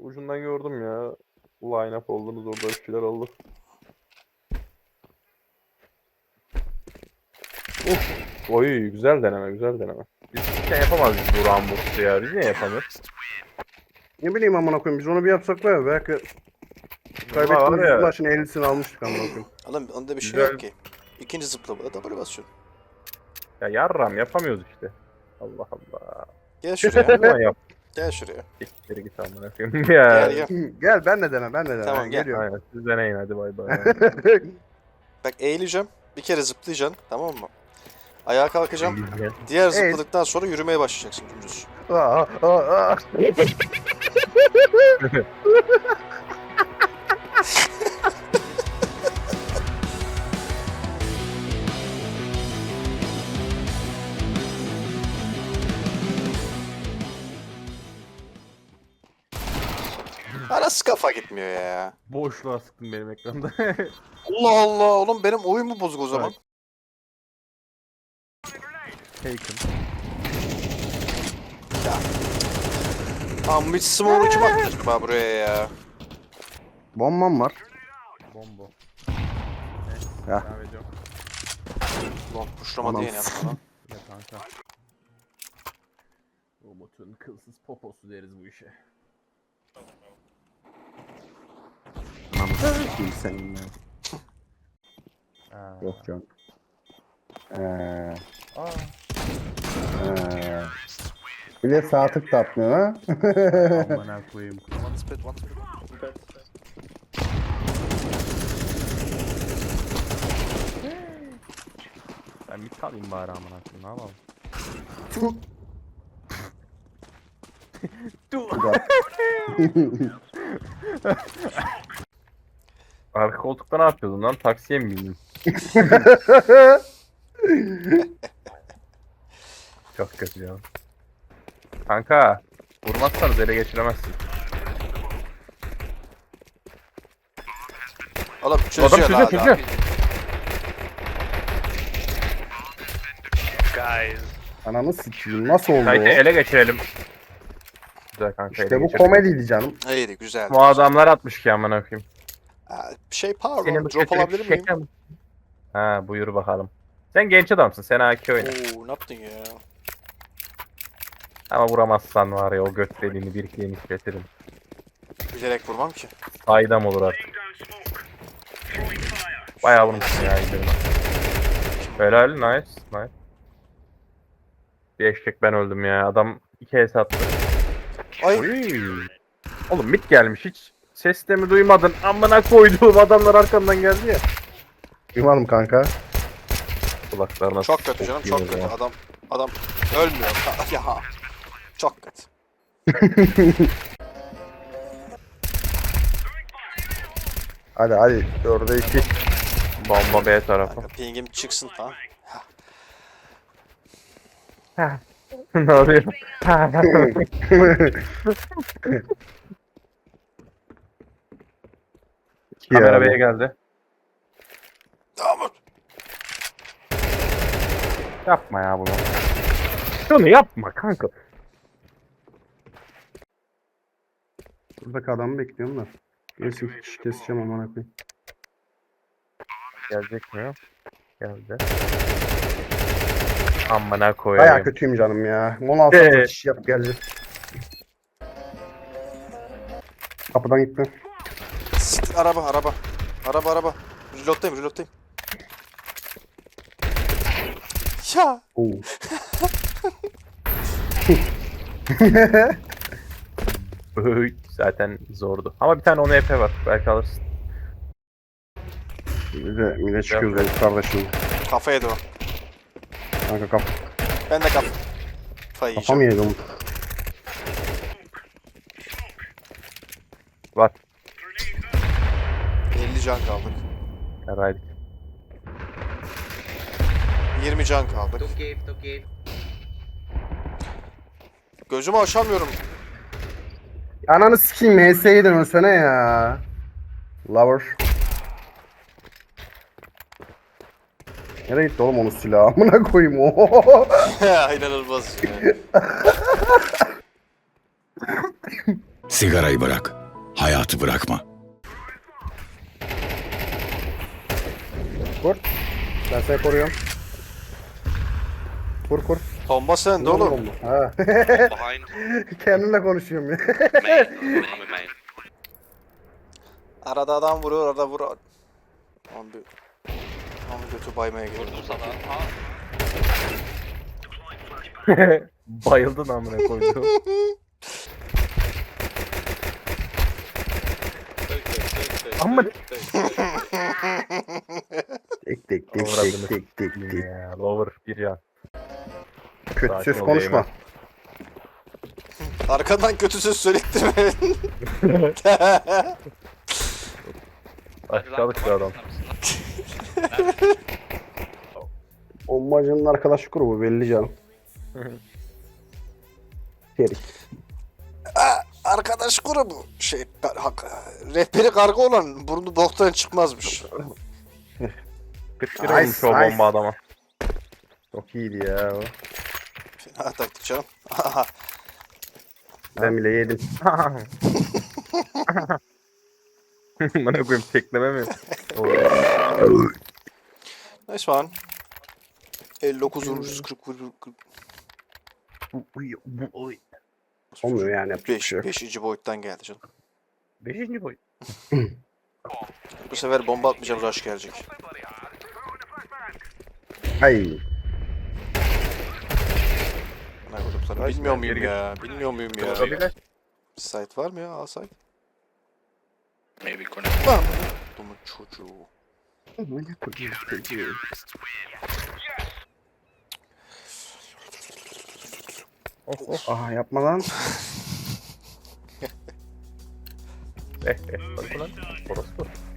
Ucundan gördüm ya. Line up oldunuz orada bir şeyler oldu. Uf. Oy güzel deneme güzel deneme. Biz hiç yapamaz biz bu Rambo'su ya. Biz niye yapamıyoruz? Ne bileyim amına koyayım biz onu bir yapsak var ya belki var kaybettiğimiz ya. maçın 50'sini almıştık amına koyayım. Oğlum onda bir şey Güzel. yok ki. İkinci zıplamada double basıyorsun. Ya yarram yapamıyoruz işte. Allah Allah. Gel şuraya. Yap. Gel şuraya. Siktir git amına koyayım ya. Gel gel. gel ben de dene ben de dene. Tamam, gel. Geliyorum. Aynen siz deneyin hadi bay bay. Bak eğileceğim. Bir kere zıplayacaksın. Tamam mı? Ayağa kalkacağım. Diğer zıpladıktan sonra yürümeye başlayacaksın dümdüz. Aa, aa, aa. Arası kafa gitmiyor ya. Boşluğa sıktın benim ekranda. Allah Allah oğlum benim oyun mu bozuk o zaman? Taken. Hiç smoke'u kim attı acaba buraya ya? Bombam var. Bombo. Ya. Devam ediyorum. Long pushlama Anam. yaptı? Ya kanka. Robotun kılsız poposu deriz bu işe. S**eyim senin ya. Yok canım. Eee. Aa. Eee. Bir de sağ tık da atmıyor ha. Amına koyayım. One split, one split. Ben bir kalayım bari amına koyayım. Ne yapalım? Arka koltukta ne yapıyordun lan? Taksiye mi bindin? Çok kötü ya. Kanka, vurmazsanız ele geçiremezsin. Oğlum Adam çözüyor çözüyor, lan çözüyor. adam. Ananı sikeyim nasıl oldu Kaydı o? ele geçirelim. Güzel kanka ele İşte bu geçirelim. komediydi canım. İyiydi güzel. Bu adamlar atmış ki amına koyayım. Şey pardon Senin drop alabilir miyim? şaka mı? Ha buyur bakalım. Sen genç adamsın. Sen AK oyna. Oo ne yaptın ya? Ama vuramazsan var ya o göt deliğini bir ikiye nikletirim. Bilerek vurmam ki. Saydam olur artık. Bayağı vurmuşsun ya indirme. Helal nice nice. Bir eşek ben öldüm ya. Adam iki es attı. Ay Oy. Oğlum mit gelmiş hiç. Ses de mi duymadın? Amına koyduğum adamlar arkamdan geldi ya. Duymadım kanka. Kulaklarına çok kötü canım çok kötü. ya. Adam adam ölmüyor. Ha, ya çok kötü. Hadi hadi. Dörde iki. Bomba B tarafı. Kanka pingim çıksın falan. ne oluyor? Kamera. B'ye geldi. Tamam. Yapma ya bunu. Şunu yapma kanka. Buradaki adamı bekliyorum da. Neyse hiç keseceğim amına koyayım. Gelecek mi? Geldi. Amına Baya koyayım. kötüyüm canım ya. 16 Ee. satış yap gelecek. Kapıdan gitti. Araba araba. Araba araba. Reload'dayım reload'dayım. Ya. Oo. Öy, Zaten zordu. Ama bir tane 10 EP var. Belki alırsın. Bir de mine çıkıyoruz benim kardeşim. Kafa yedi o. Kanka kap Ben de kaf. Kafayı kafam yiyeceğim. yedi oğlum. Var. 50 can kaldık. Herhalde. 20 can kaldık. Top cave. Gözümü açamıyorum. Ananı sikeyim HS'yi dönmesene ya. Lover. Nereye gitti oğlum onun silahı? Amına koyayım o. İnanılmaz ya. Sigarayı bırak. Hayatı bırakma. Kur. Ben seni koruyorum. Kur kur. Bomba sende oğlum. Ha. Behind Kendimle konuşuyorum ya. main. Main, main. Arada adam vuruyor, arada vuruyor. Lan bir... Lan götü baymaya geliyor. Vurdum sana. Bayıldın amına koyduğum. Ama Tek tek tek tek tek tek tek. ya, lower bir yan. Kötü söz Sakin ol konuşma. Arkadan kötü söz söylettirme. Aşağılık bir adam. Bombacının arkadaş grubu belli canım. Terik. Arkadaş grubu. Şey, hak, rehberi karga olan burnu boktan çıkmazmış. 41 Nice, olmuş o nice. bomba adama. Çok iyiydi ya o. Fena taktik canım. Ben bile yedim. Bana koyayım tekleme mi? Nice one. 59 vurmuşuz 40 vur 40. Olmuyor yani yapacak bir 5 şey yok. 5. boyuttan geldi canım. Beşinci boy. Bu sefer bomba atmayacağım rush gelecek. Ay. Ne sana? Rush Bilmiyor muyum geri ya? Bilmiyor muyum ya? Olabilir. Site var mı ya? Al site. Maybe corner. Bam. Dumun çocuğu. Of of. Aha yapma lan. Eh eh. Bak ulan. Orası.